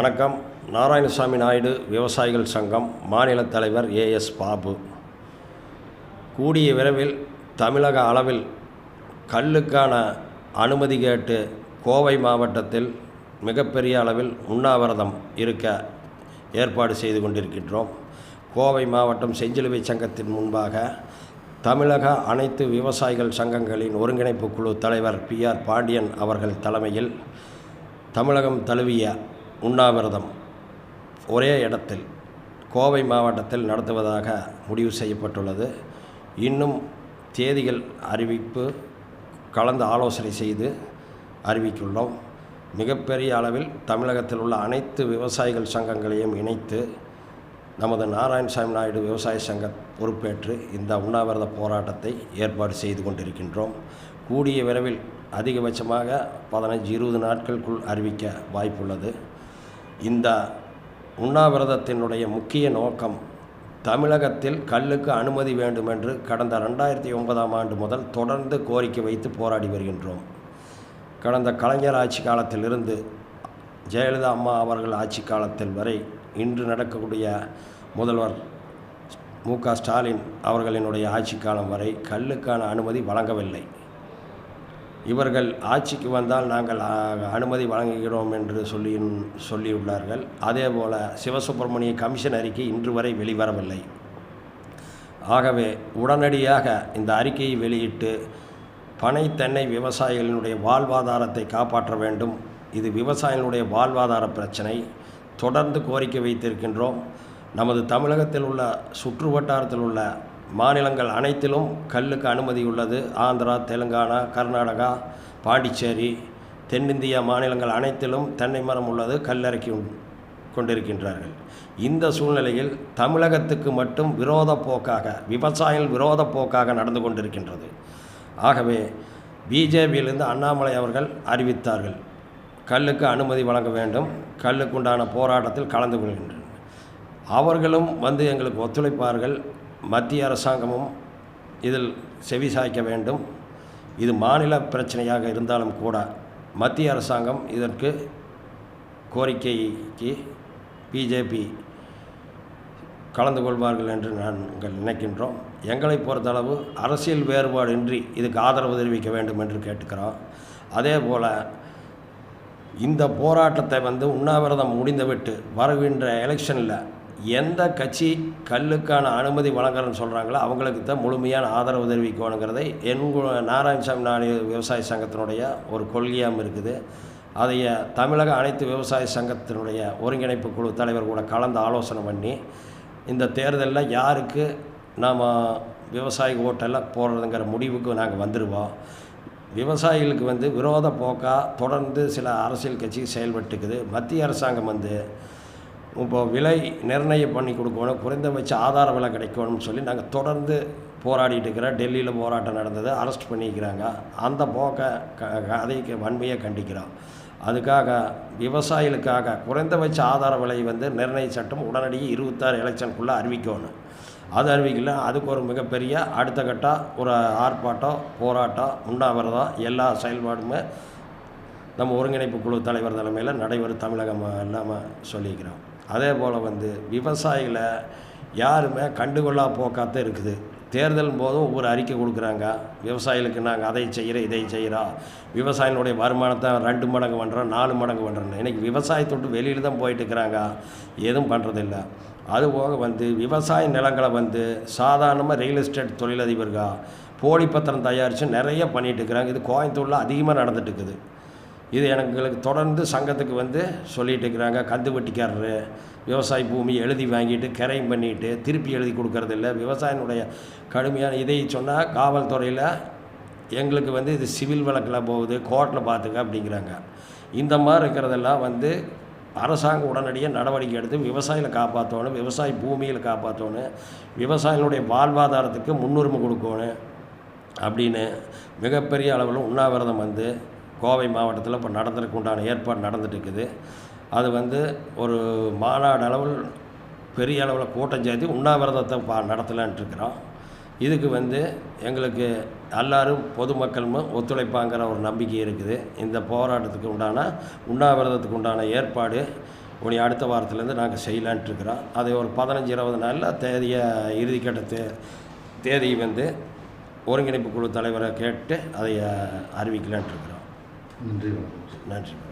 வணக்கம். நாராயணசாமி நாயுடு விவசாயிகள் சங்கம் மாநில தலைவர் ஏஎஸ் பாபு. கூடிய விரைவில் தமிழக அளவில் கல்லுக்கான அனுமதி கேட்டு கோவை மாவட்டத்தில் மிகப்பெரிய அளவில் உண்ணாவிரதம் இருக்க ஏற்பாடு செய்து கொண்டிருக்கின்றோம். கோவை மாவட்டம் செஞ்சிலுவை சங்கத்தின் முன்பாக தமிழக அனைத்து விவசாயிகள் சங்கங்களின் ஒருங்கிணைப்பு குழு தலைவர் பி. ஆர். பாண்டியன் அவர்கள் தலைமையில் தமிழகம் தழுவிய உண்ணாவிரதம் ஒரே இடத்தில் கோவை மாவட்டத்தில் நடத்துவதாக முடிவு செய்யப்பட்டுள்ளது. இன்னும் தேதிகள் அறிவிப்பு கலந்து ஆலோசனை செய்து அறிவித்துள்ளோம். மிகப்பெரிய அளவில் தமிழகத்தில் உள்ள அனைத்து விவசாயிகள் சங்கங்களையும் இணைத்து நமது நாராயணசாமி நாயுடு விவசாய சங்க பொறுப்பேற்று இந்த உண்ணாவிரத போராட்டத்தை ஏற்பாடு செய்து கொண்டிருக்கின்றோம். கூடிய விரைவில் அதிகபட்சமாக பதினஞ்சு இருபது நாட்களுக்குள் அறிவிக்க வாய்ப்புள்ளது. இந்த உண்ணாவிரதத்தினுடைய முக்கிய நோக்கம் தமிழகத்தில் கல்லுக்கு அனுமதி வேண்டும் என்று கடந்த ரெண்டாயிரத்தி ஒன்பதாம் ஆண்டு முதல் தொடர்ந்து கோரிக்கை வைத்து போராடி வருகின்றோம். கடந்த கலைஞர் ஆட்சி காலத்திலிருந்து ஜெயலலிதா அம்மா அவர்கள் ஆட்சி காலத்தில் வரை இன்று நடக்கக்கூடிய முதல்வர் மு க ஸ்டாலின் அவர்களினுடைய ஆட்சி காலம் வரை கல்லுக்கான அனுமதி வழங்கவில்லை. இவர்கள் ஆட்சிக்கு வந்தால் நாங்கள் அனுமதி வழங்குகிறோம் என்று சொல்லி சொல்லியுள்ளார்கள். அதேபோல சிவசுப்பிரமணிய கமிஷன் அறிக்கை இன்று வரை வெளிவரவில்லை. ஆகவே உடனடியாக இந்த அறிக்கையை வெளியிட்டு பனை தென்னை விவசாயிகளினுடைய வாழ்வாதாரத்தை காப்பாற்ற வேண்டும். இது விவசாயிகளுடைய வாழ்வாதார பிரச்சனை. தொடர்ந்து கோரிக்கை வைத்திருக்கின்றோம். நமது தமிழகத்தில் உள்ள சுற்று வட்டாரத்தில் உள்ள மாநிலங்கள் அனைத்திலும் கல்லுக்கு அனுமதி உள்ளது. ஆந்திரா தெலுங்கானா கர்நாடகா பாண்டிச்சேரி தென்னிந்திய மாநிலங்கள் அனைத்திலும் தென்னை மரம் உள்ளது. கல்லறைக்கு கொண்டிருக்கின்றார்கள். இந்த சூழ்நிலையில் தமிழகத்துக்கு மட்டும் விரோத போக்காக விவசாயிகள் விரோத போக்காக நடந்து கொண்டிருக்கின்றது. ஆகவே பிஜேபியிலிருந்து அண்ணாமலை அவர்கள் அறிவித்தார்கள். கல்லுக்கு அனுமதி வழங்க வேண்டும். கல்லுக்குண்டான போராட்டத்தில் கலந்து கொள்கின்றனர். அவர்களும் வந்து எங்களுக்கு ஒத்துழைப்பார்கள். மத்திய அரசாங்கமும் இதில் செவி சாய்க்க வேண்டும். இது மாநில பிரச்சனையாக இருந்தாலும் கூட மத்திய அரசாங்கம் இதற்கு கோரிக்கைக்கு பிஜேபி கலந்து கொள்வார்கள் என்று நாங்கள் நினைக்கின்றோம். எங்களை பொறுத்தளவு அரசியல் வேறுபாடின்றி இதுக்கு ஆதரவு தெரிவிக்க வேண்டும் என்று கேட்டுக்கிறோம். அதே போல் இந்த போராட்டத்தை வந்து உண்ணாவிரதம் முடிந்துவிட்டு வருகின்ற எலெக்ஷனில் எந்த கட்சி கல்லுக்கான அனுமதி வழங்குறன்னு சொல்கிறாங்களோ அவங்களுக்கு தான் முழுமையான ஆதரவு தெரிவிக்கணுங்கிறதை என் நாராயணசாமி நாடு விவசாய சங்கத்தினுடைய ஒரு கொள்கையாகவும் இருக்குது. அதைய தமிழக அனைத்து விவசாய சங்கத்தினுடைய ஒருங்கிணைப்பு குழு தலைவர் கூட கலந்து ஆலோசனை பண்ணி இந்த தேர்தலில் யாருக்கு நாம் விவசாயி ஓட்டெல்லாம் போடுறதுங்கிற முடிவுக்கு நாங்கள் வந்துடுவோம் விவசாயிகளுக்கு வந்து விரோத போக்காக தொடர்ந்து சில அரசியல் கட்சி செயல்பட்டுக்குது. மத்திய அரசாங்கம் வந்து இப்போ விலை நிர்ணயம் பண்ணி கொடுக்கணும் குறைந்தபட்ச ஆதார விலை கிடைக்கணும்னு சொல்லி நாங்கள் தொடர்ந்து போராடிட்டு இருக்கிறோம் டெல்லியில் போராட்டம் நடந்தது அரெஸ்ட் பண்ணிக்கிறாங்க. அந்த போக்கை க க- அதைக்கு வன்மையாக கண்டிக்கிறோம். அதுக்காக விவசாயிகளுக்காக குறைந்தபட்ச ஆதார விலை வந்து நிர்ணய சட்டம் உடனடியே இருபத்தாறு எலெக்ஷனுக்குள்ளே அறிவிக்கணும். அது அறிவிக்கல அதுக்கு ஒரு மிகப்பெரிய அடுத்த கட்ட ஒரு ஆர்ப்பாட்டம் போராட்டம் உண்ணாவிரதம் எல்லா செயல்பாடுமே நம்ம ஒருங்கிணைப்பு குழு தலைவர் தலைமையில் நடைபெறும் தமிழகம் இல்லாமல் சொல்லிக்கிறோம். அதே போல் வந்து விவசாயிகளை யாருமே கண்டுகொள்ளா போக்காத்தான் இருக்குது. தேர்தல் போதும் ஒவ்வொரு அறிக்கை கொடுக்குறாங்க. விவசாயிகளுக்கு நாங்கள் அதை செய்கிறோம் இதை செய்கிறோம் விவசாயிகளுடைய வருமானத்தை ரெண்டு மடங்கு பண்ணுறோம் நாலு மடங்கு பண்ணுறோம் இன்றைக்கி விவசாயத்தொட்டு வெளியில் தான் போயிட்டு இருக்கிறாங்க. எதுவும் பண்ணுறதில்ல அதுபோக வந்து விவசாய நிலங்களை வந்து சாதாரணமாக ரியல் எஸ்டேட் தொழிலதிபர்கள் போலி பத்திரம் தயாரித்து நிறைய பண்ணிகிட்டு இருக்கிறாங்க. இது கோயம்புத்தூரில் அதிகமாக நடந்துட்டு இருக்குது. இது எங்களுக்கு தொடர்ந்து சங்கத்துக்கு வந்து சொல்லிட்டு இருக்கிறாங்க. கந்து வட்டிக்காரரு விவசாய பூமி எழுதி வாங்கிட்டு கரையும் பண்ணிட்டு திருப்பி எழுதி கொடுக்கறது இல்லை. விவசாயினுடைய கடுமையான இதை சொன்னால் காவல்துறையில் எங்களுக்கு வந்து இது சிவில் வழக்கில் போகுது கோர்ட்டில் பார்த்துக்க அப்படிங்கிறாங்க. இந்த மாதிரி இருக்கிறதெல்லாம் வந்து அரசாங்கம் உடனடியாக நடவடிக்கை எடுத்து விவசாயிகளை காப்பாற்றணும் விவசாய பூமியில் காப்பாற்றணும் விவசாயிகளுடைய வாழ்வாதாரத்துக்கு முன்னுரிமை கொடுக்கணும் அப்படின்னு மிகப்பெரிய அளவில் உண்ணாவிரதம் வந்து கோவை மாவட்டத்தில் இப்போ நடந்துருக்கு உண்டான ஏற்பாடு நடந்துட்டு இருக்குது அது வந்து ஒரு மாநாடு அளவில் பெரிய அளவில் கூட்டம் சேர்த்து உண்ணாவிரதத்தை பா நடத்தலான்ட்டு இருக்கிறோம் இதுக்கு வந்து எங்களுக்கு எல்லாரும் பொதுமக்களும் ஒத்துழைப்பாங்கிற ஒரு நம்பிக்கை இருக்குது. இந்த போராட்டத்துக்கு உண்டான உண்ணாவிரதத்துக்கு உண்டான ஏற்பாடு உடைய அடுத்த வாரத்துலேருந்து நாங்கள் செய்யலான்ட்டு இருக்கிறோம் அதை ஒரு பதினஞ்சு இருபது நாளில் தேதியை இறுதிக்கட்ட தே தேதி வந்து ஒருங்கிணைப்பு குழு தலைவரை கேட்டு அதை அறிவிக்கலான்ட்டு இருக்கிறோம் நன்றி வணக்கம். நன்றி.